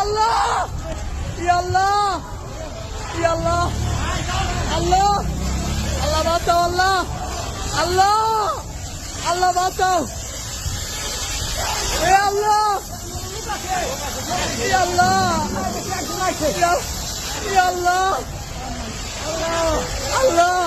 ইয়াল্লাহ ইয়াল্লাহ ইয়াল্লাহ আল্লাহ আল্লাহ বাঁচাও আল্লাহ আল্লাহ আল্লাহ বাঁচাও এ আল্লাহ ইয়াল্লাহ আল্লাহ আল্লাহ আল্লাহ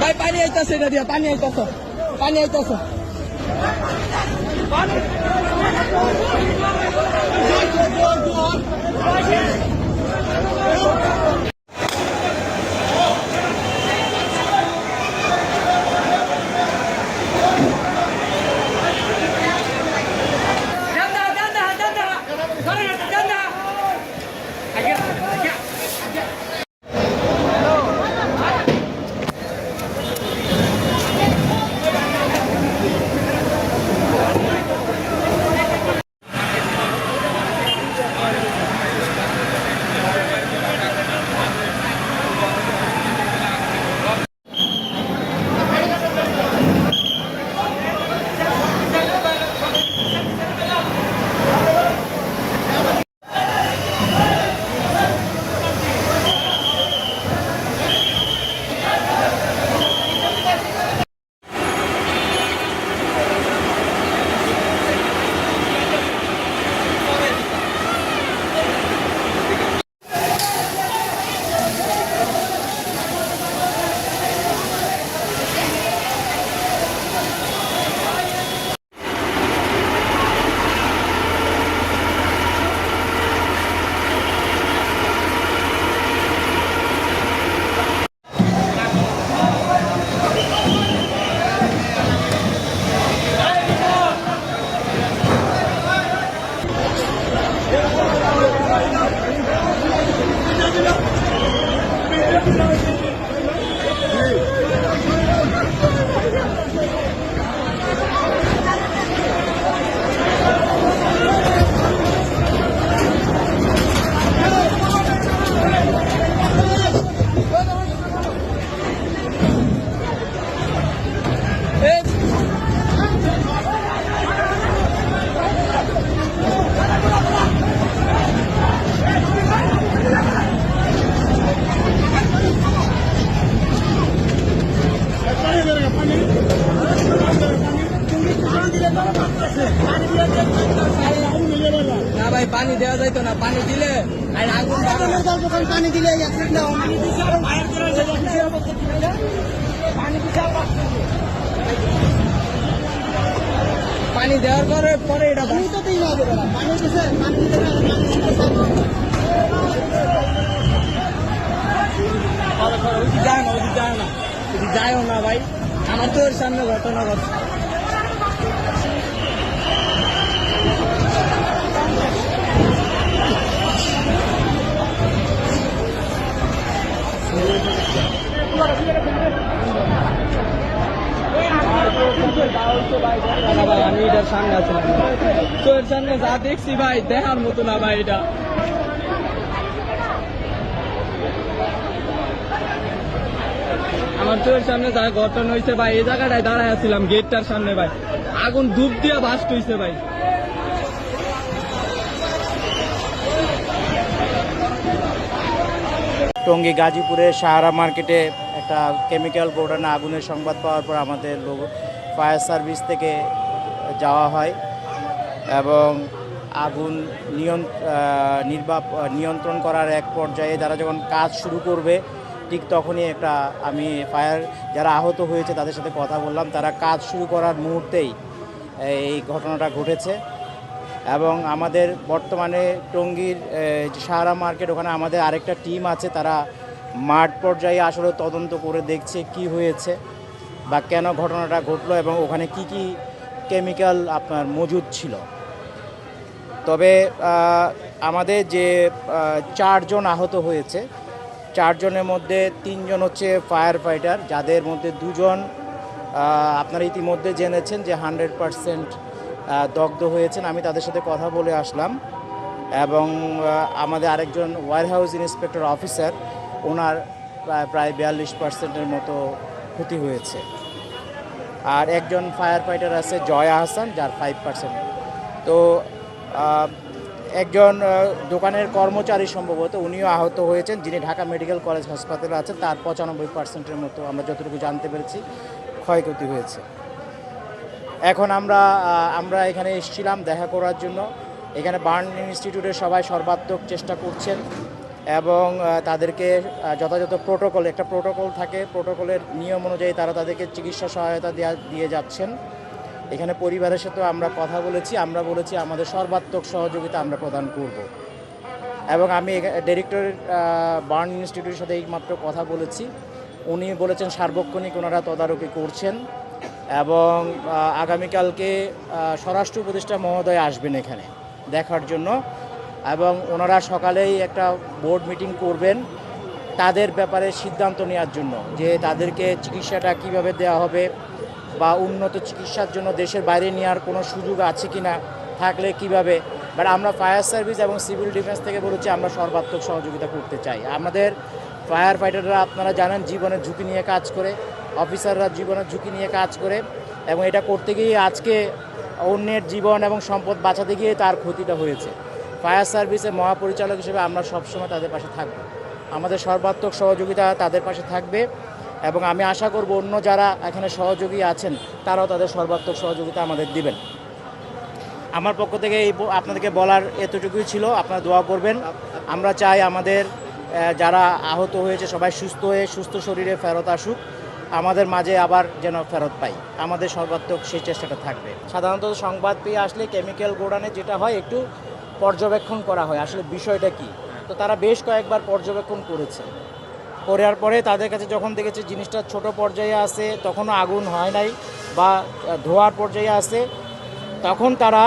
ভাই পানি আইতাছে এটা দিয়া পানি আইতাছে পানি আইতাছে। পানি Não, não, não. দেওয়া যাইতো না পানি দিলে আর আগুন পানি দিলে। পানি দেওয়ার পরে পরে এটা পানি তো দিই না। পানি দিছে, পানি দিতে পানি যায় না ওদিকে যায় না ওদিকে যায়ও না ভাই আমার তো ওর সামনে ঘটনা ঘটছে আমার চোখের সামনে যা ঘটনা হয়েছে ভাই, এই জায়গাটায় দাঁড়ায় আছিলাম, গেটটার সামনে ভাই। আগুন ধূপ দিয়া বাস্ট হয়েছে ভাই। টঙ্গী গাজীপুরের সাহারা মার্কেটে একটা কেমিক্যাল গোডাউনে আগুনের সংবাদ পাওয়ার পর আমাদের লোক ফায়ার সার্ভিস থেকে যাওয়া হয় এবং আগুন নির্বাপ নিয়ন্ত্রণ করার এক পর্যায়ে যারা যখন কাজ শুরু করবে, ঠিক তখনই একটা আমি ফায়ার যারা আহত হয়েছে তাদের সাথে কথা বললাম। তারা কাজ শুরু করার মুহূর্তেই এই ঘটনাটা ঘটেছে এবং আমাদের বর্তমানে টঙ্গীর যে সাহারা মার্কেট, ওখানে আমাদের আরেকটা টিম আছে। তারা মাঠ পর্যায়ে আসলে তদন্ত করে দেখছে কি হয়েছে। বা কেন ঘটনাটা ঘটলো এবং ওখানে কি কি কেমিক্যাল আপনার মজুদ ছিল? তবে আমাদের যে চারজন আহত হয়েছে, চারজনের মধ্যে তিনজন হচ্ছে ফায়ার ফাইটার যাদের মধ্যে দুজন আপনারা ইতিমধ্যে জেনেছেন যে হান্ড্রেড পারসেন্ট দগ্ধ হয়েছেন। আমি তাদের সাথে কথা বলে আসলাম এবং আমাদের আরেকজন ওয়ার হাউস ইন্সপেক্টর অফিসার ওনার, প্রায় প্রায় বিয়াল্লিশ পার্সেন্টের মতো ক্ষতি হয়েছে। আর একজন ফায়ার ফাইটার আছে জয়া হাসান, যার ফাইভ পার্সেন্ট তো একজন দোকানের কর্মচারী সম্ভবত উনিও আহত হয়েছেন, যিনি ঢাকা মেডিকেল কলেজ হাসপাতালে আছেন। তার পঁচানব্বই পার্সেন্টের মতো আমরা যতটুকু জানতে পেরেছি ক্ষয়ক্ষতি হয়েছে। এখন আমরা আমরা এখানে এসেছিলাম দেখা করার জন্য। এখানে বার্ন ইনস্টিটিউটের সবাই সর্বাত্মক চেষ্টা করছেন। এবং তাদেরকে যথাযথ প্রোটোকল, একটা প্রোটোকল থাকে, প্রোটোকলের নিয়ম অনুযায়ী তারা তাদেরকে চিকিৎসা সহায়তা দেয়া, দিয়ে যাচ্ছেন। এখানে পরিবারের সাথেও আমরা কথা বলেছি, আমরা বলেছি আমাদের সর্বাত্মক সহযোগিতা আমরা প্রদান করব। এবং আমি ডিরেক্টর বার্ন ইনস্টিটিউটের সাথে এইমাত্র কথা বলেছি। উনি বলেছেন সার্বক্ষণিক ওনারা তদারকি করছেন এবং আগামীকালকে স্বরাষ্ট্র উপদেষ্টা মহোদয় আসবেন এখানে দেখার জন্য। এবং ওনারা সকালেই একটা বোর্ড মিটিং করবেন তাদের ব্যাপারে সিদ্ধান্ত নেওয়ার জন্য, যে তাদেরকে চিকিৎসাটা কীভাবে দেওয়া হবে বা উন্নত চিকিৎসার জন্য দেশের বাইরে নেওয়ার কোনো সুযোগ আছে কি না থাকলে কীভাবে। বাট আমরা ফায়ার সার্ভিস এবং সিভিল ডিফেন্স থেকে বলেছি, আমরা সর্বাত্মক সহযোগিতা করতে চাই। আমাদের ফায়ার ফাইটাররা আপনারা জানেন, জীবনের ঝুঁকি নিয়ে কাজ করে অফিসাররা জীবনের ঝুঁকি নিয়ে কাজ করে, এবং এটা করতে গিয়ে আজকে অন্যের জীবন এবং সম্পদ বাঁচাতে গিয়ে তার ক্ষতিটা হয়েছে। ফায়ার সার্ভিসের মহাপরিচালক হিসেবে আমরা সবসময় তাদের পাশে থাকব। আমাদের সর্বাত্মক সহযোগিতা তাদের পাশে থাকবে এবং আমি আশা করব অন্য যারা এখানে সহযোগী আছেন, তারাও তাদের সর্বাত্মক সহযোগিতা আমাদের দিবেন। আমার পক্ষ থেকে এই আপনাদেরকে বলার এতটুকুই ছিল, আপনারা দোয়া করবেন। আমরা চাই আমাদের যারা আহত হয়েছে সবাই সুস্থ হয়ে সুস্থ শরীরে ফেরত আসুক। আমাদের মাঝে আবার যেন ফেরত পাই। আমাদের সর্বাত্মক সেই চেষ্টাটা থাকবে। সাধারণত সংবাদ পেয়ে আসলে কেমিক্যাল গোডানে যেটা হয়, একটু পর্যবেক্ষণ করা হয়। আসলে বিষয়টা কি? তো তারা বেশ কয়েকবার পর্যবেক্ষণ করেছে। করার পরে তাদের কাছে যখন দেখেছে জিনিসটা ছোট পর্যায়ে আছে, তখনও আগুন হয় নাই বা ধোয়ার পর্যায়ে আছে, তখন তারা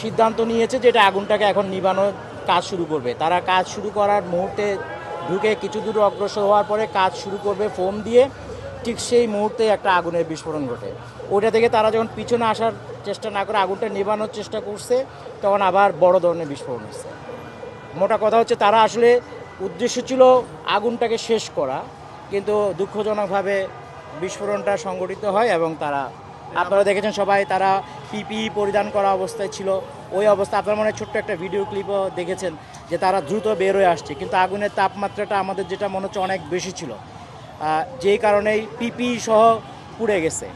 সিদ্ধান্ত নিয়েছে যে এটা আগুনটাকে এখন নিবানোর কাজ শুরু করবে। তারা কাজ শুরু করার মুহূর্তে ঢুকে কিছু দূর অগ্রসর হওয়ার পরে কাজ শুরু করবে ফোম দিয়ে। ঠিক সেই মুহূর্তে একটা আগুনের বিস্ফোরণ ঘটে। ওইটা থেকে তারা যখন পিছনে আসার চেষ্টা না করে আগুনটা নিবানোর চেষ্টা করছে, তখন আবার বড় ধরনের বিস্ফোরণ হচ্ছে মোটা কথা হচ্ছে তারা আসলে উদ্দেশ্য ছিল আগুনটাকে শেষ করা, কিন্তু দুঃখজনকভাবে বিস্ফোরণটা সংঘটিত হয় এবং তারা আপনারা দেখেছেন সবাই তারা পিপি পরিধান করা অবস্থায় ছিল। ওই অবস্থা আপনার মনে ছোট্ট একটা ভিডিও ক্লিপও দেখেছেন যে তারা দ্রুত বের হয়ে আসছে, কিন্তু আগুনের তাপমাত্রাটা আমাদের যেটা মনে হচ্ছে অনেক বেশি ছিল। যেই কারণেই পিপি সহ পুড়ে গেছে।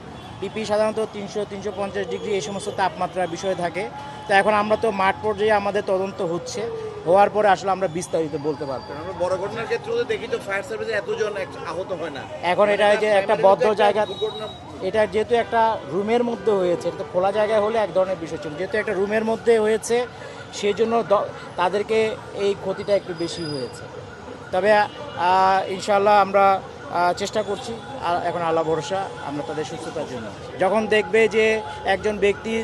পিপি সাধারণত তিনশো তিনশো পঞ্চাশ ডিগ্রি এই সমস্ত তাপমাত্রার বিষয় থাকে। তো এখন আমরা তো মাঠ পর্যায়ে আমাদের তদন্ত হচ্ছে। হওয়ার পরে আসলে আমরা বিস্তারিত বলতে পারব। আমরা বড় ঘটনার ক্ষেত্রে তো দেখি তো ফায়ার সার্ভিসে এতজন আহত হয় না। এখন এটা যে একটা বদ্ধ জায়গা এটা যেহেতু একটা রুমের মধ্যে হয়েছে এটা তো খোলা জায়গায় হলে এক ধরনের বিষয় ছিল। যেহেতু একটা রুমের মধ্যে হয়েছে সেই জন্য তাদেরকে এই ক্ষতিটা একটু বেশি হয়েছে। তবে ইনশাল্লাহ আমরা চেষ্টা করছি। আর এখন আল্লাহ ভরসা, আমরা তাদের সুস্থতার জন্য। যখন দেখবে যে একজন ব্যক্তি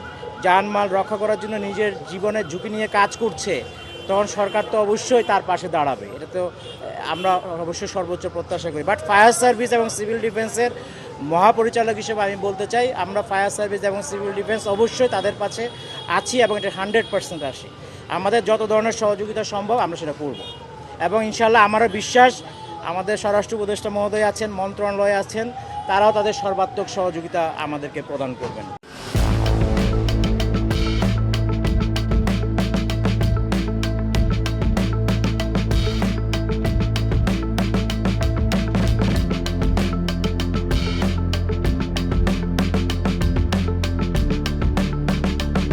জানমাল রক্ষা করার জন্য নিজের জীবনের ঝুঁকি নিয়ে কাজ করছে, তখন সরকার তো অবশ্যই তার পাশে দাঁড়াবে। এটা তো আমরা অবশ্যই সর্বোচ্চ প্রত্যাশা করি। বাট ফায়ার সার্ভিস এবং সিভিল ডিফেন্সের মহাপরিচালক হিসেবে আমি বলতে চাই, আমরা ফায়ার সার্ভিস এবং সিভিল ডিফেন্স অবশ্যই তাদের পাশে আছি এবং এটা হান্ড্রেড পার্সেন্ট আসি। আমাদের যত ধরনের সহযোগিতা সম্ভব, আমরা সেটা করব। এবং ইনশাল্লাহ আমারও বিশ্বাস আমাদের স্বরাষ্ট্র উপদেষ্টা মহোদয় আছেন মন্ত্রণালয় আছেন তারাও তাদের সর্বাত্মক সহযোগিতা আমাদেরকে প্রদান করবেন।